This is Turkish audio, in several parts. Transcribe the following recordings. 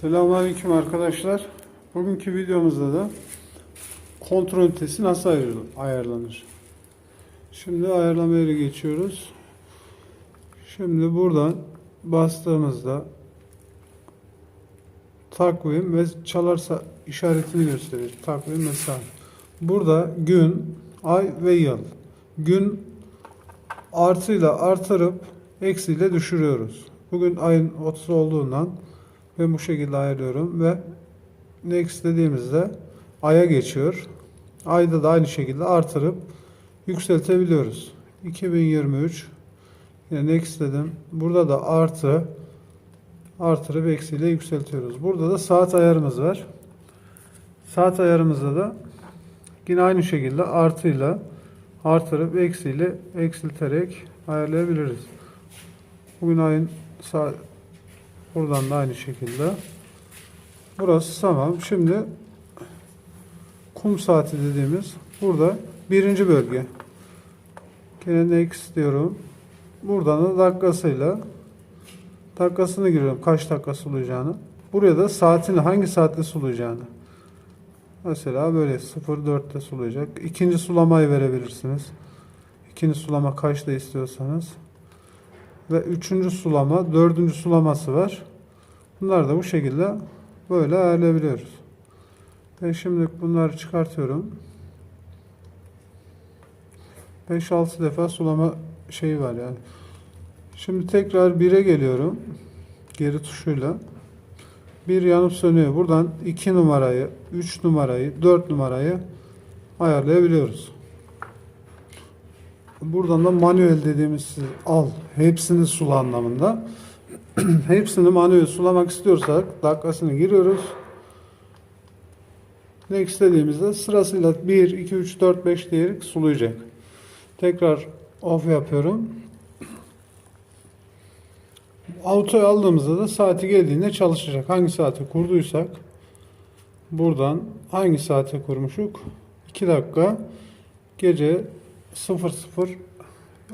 Selamünaleyküm arkadaşlar. Bugünkü videomuzda da kontrol ünitesi nasıl ayarlanır? Şimdi ayarlama yeri geçiyoruz. Şimdi buradan bastığımızda takvim ve çalarsa işaretini gösterir. Takvim ve saat. Burada gün, ay ve yıl. Gün artıyla artırıp eksiyle düşürüyoruz. Bugün ayın 30 olduğundan ben bu şekilde ayarlıyorum ve next dediğimizde aya geçiyor. Ayda da aynı şekilde artırıp yükseltebiliyoruz. 2023 yine next dedim. Burada da artı artırıp eksiyle yükseltiyoruz. Burada da saat ayarımız var. Saat ayarımızda da yine aynı şekilde artıyla artırıp eksiyle eksilterek ayarlayabiliriz. Bugün ayın saat buradan da aynı şekilde. Burası tamam. Şimdi kum saati dediğimiz burada birinci bölge. Gene next diyorum. Buradan da dakikasıyla dakikasını giriyorum. Kaç dakika sulayacağını. Buraya da saatini hangi saatte sulayacağını. Mesela böyle 04'te sulayacak. İkinci sulamayı verebilirsiniz. İkinci sulama kaçta istiyorsanız. Ve üçüncü sulama, dördüncü sulaması var. Bunlar da bu şekilde böyle ayarlayabiliyoruz. Ben şimdi bunları çıkartıyorum. 5-6 defa sulama şeyi var yani. Şimdi tekrar 1'e geliyorum. Geri tuşuyla. Bir yanıp sönüyor. Buradan 2 numarayı, 3 numarayı, 4 numarayı ayarlayabiliyoruz. Buradan da manuel dediğimiz al. Hepsini sula anlamında. Hepsini manuel sulamak istiyorsak dakikasını giriyoruz. Next dediğimizde sırasıyla 1, 2, 3, 4, 5 diyerek sulayacak. Tekrar off yapıyorum. Auto'yu aldığımızda da saati geldiğinde çalışacak. Hangi saate kurduysak buradan hangi saate kurmuşuk? 2 dakika gece 00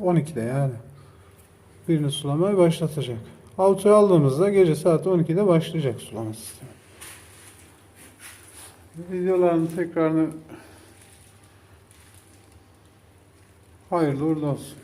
12'de yani birini sulamaya başlatacak. Auto'yu aldığımızda gece saat 12'de başlayacak sulama sistemi. Videoların tekrarını hayırlı uğurlu olsun.